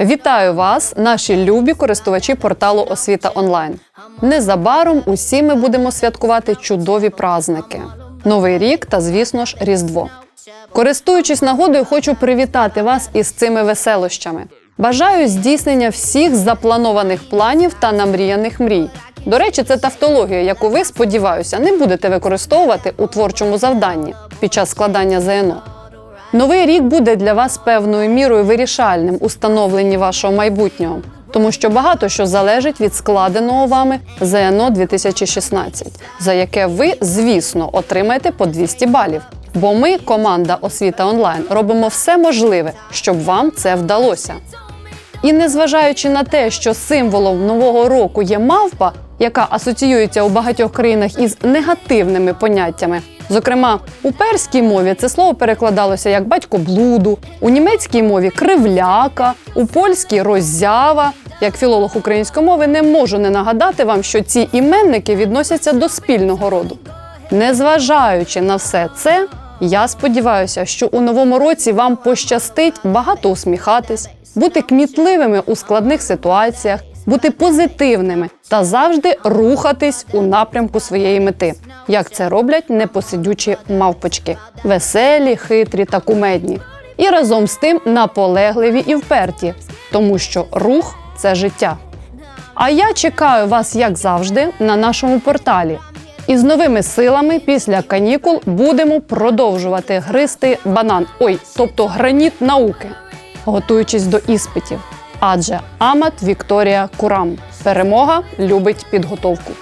Вітаю вас, наші любі користувачі порталу Освіта онлайн. Незабаром усі ми будемо святкувати чудові праздники: Новий рік та, звісно ж, Різдво. Користуючись нагодою, хочу привітати вас із цими веселощами. Бажаю здійснення всіх запланованих планів та намріяних мрій. До речі, це тавтологія, яку ви, сподіваюся, не будете використовувати у творчому завданні під час складання ЗНО. Новий рік буде для вас певною мірою вирішальним у становленні вашого майбутнього, тому що багато що залежить від складеного вами ЗНО 2016, за яке ви, звісно, отримаєте по 200 балів. Бо ми, команда Освіта онлайн, робимо все можливе, щоб вам це вдалося. І незважаючи на те, що символом нового року є мавпа, яка асоціюється у багатьох країнах із негативними поняттями. Зокрема, у перській мові це слово перекладалося як батько блуду, у німецькій мові кривляка, у польській роззява. Як філолог української мови не можу не нагадати вам, що ці іменники відносяться до спільного роду. Незважаючи на все це, я сподіваюся, що у новому році вам пощастить багато усміхатись, бути кмітливими у складних ситуаціях, бути позитивними та завжди рухатись у напрямку своєї мети, як це роблять непосидючі мавпочки, веселі, хитрі та кумедні. І разом з тим наполегливі і вперті, тому що рух це життя. А я чекаю вас, як завжди, на нашому порталі. І з новими силами після канікул будемо продовжувати гризти банан, ой, тобто граніт науки, готуючись до іспитів. Адже Амат Вікторія Курам перемога любить підготовку.